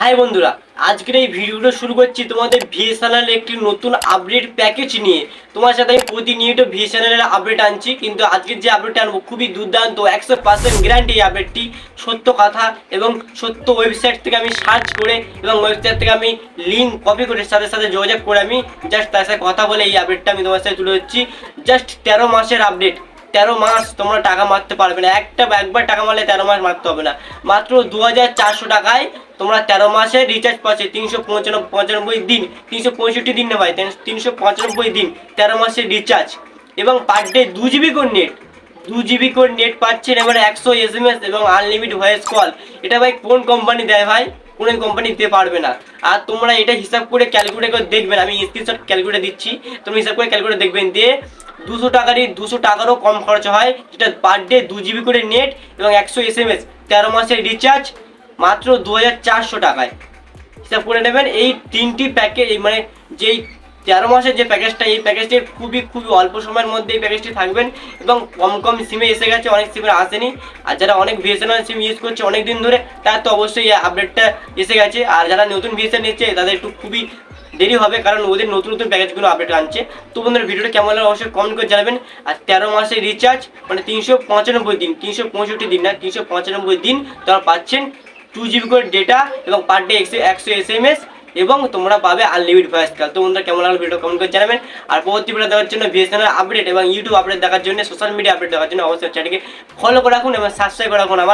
High বন্ধুরা, আজকের এই ভিডিওটা শুরু করছি তোমাদের ভিএসএনএল একটি নতুন আপডেট প্যাকেজ নিয়ে। তোমার সাথে আমি প্রতিনিয়ত ভিএসএনএল এর আপডেট আনছি, কিন্তু আজকের যে আপডেট আনব খুবই দুর্দান্ত, একশো পার্সেন্ট গ্যারান্টি এই আপডেটটি সত্য কথা এবং সত্য ওয়েবসাইট থেকে আমি সার্চ করে এবং ওয়েবসাইট থেকে আমি লিঙ্ক কপি করে সাথে সাথে যোগাযোগ করে আমি জাস্ট তার সাথে কথা বলে এই আপডেটটা আমি তোমার সাথে তুলে হচ্ছি জাস্ট তেরো মাসের আপডেট তেরো মাস তোমরা টাকা মারতে পারবে না। একটা একবার টাকা মারলে তেরো মাস মারতে হবে না। মাত্র দু হাজার চারশো টাকায় তোমরা তেরো মাসে রিচার্জ পাচ্ছে, তিনশো পঁচানব্বই পঁচানব্বই দিন, তিনশো পঁয়ষট্টি দিন না ভাই তিনশো পঁচানব্বই দিন, তেরো মাসে রিচার্জ এবং পার ডে দু জিবি করে নেট দু জিবি করে নেট পাচ্ছেন এবার একশো এস এম এস এবং আনলিমিটেড ভয়েস কল এটা ভাই কোন কোম্পানি দেয় ভাই? কোনো কোম্পানি দিতে পারবে না। আর তোমরা এটা হিসাব করে ক্যালকুলেট করে দেখবেন, আমি স্ক্রিনশট ক্যালকুলেট দিচ্ছি। তোমরা হিসাব করে ক্যালকুলেট দেখবেন দিয়ে দুশো টাকারই, দুশো টাকারও কম খরচ হয়। যেটা পার ডে দু জিবি করে নেট এবং একশো এস এম এস তেরো মাসের রিচার্জ মাত্র দু হাজার চারশো টাকায়। হিসাব করে নেবেন, এই তিনটি প্যাকেজ মানে যেই তেরো মাসের যে প্যাকেজটা, এই প্যাকেজটি খুবই খুবই অল্প সময়ের মধ্যে এই প্যাকেজটি থাকবেন এবং কম কম সিমে এসে গেছে, অনেক সিমে আসেনি। আর যারা অনেক বিএসএনএল সিম ইউজ করছে অনেক দিন ধরে, তার তো অবশ্যই আপডেটটা এসে গেছে। আর যারা নতুন বিএসএন নিচ্ছে, তাদের একটু খুবই দেরি হবে, কারণ ওদের নতুন নতুন প্যাকেজগুলো আপডেট আনছে। তো বন্ধুরা, ভিডিওটা কেমন লাগে অবশ্যই কমেন্ট করে জানাবেন। আর তেরো মাসের রিচার্জ মানে তিনশো পঁচানব্বই দিন, তিনশো পঁয়ষট্টি দিন না, তিনশো পঁচানব্বই দিন তারা পাচ্ছেন টু জিবি করে ডেটা এবং পার ডে একশো একশো এস এম এস এবং তোমরা পাবে আনলিমিট ভয়েস কল তো বন্ধুরা, কেমন লাগল ভিডিও কমেন্ট করে জানাবেন। আর পরবর্তী ভিডিও দেওয়ার জন্য বিএসএনএল আপডেট এবং ইউটিউব আপডেট দেখার জন্য সোশ্যাল মিডিয়া আপডেট দেখার জন্য অবশ্যই চ্যানেলকে ফলো করে রাখুন এবং সাবস্ক্রাইব করে রাখুন আমার।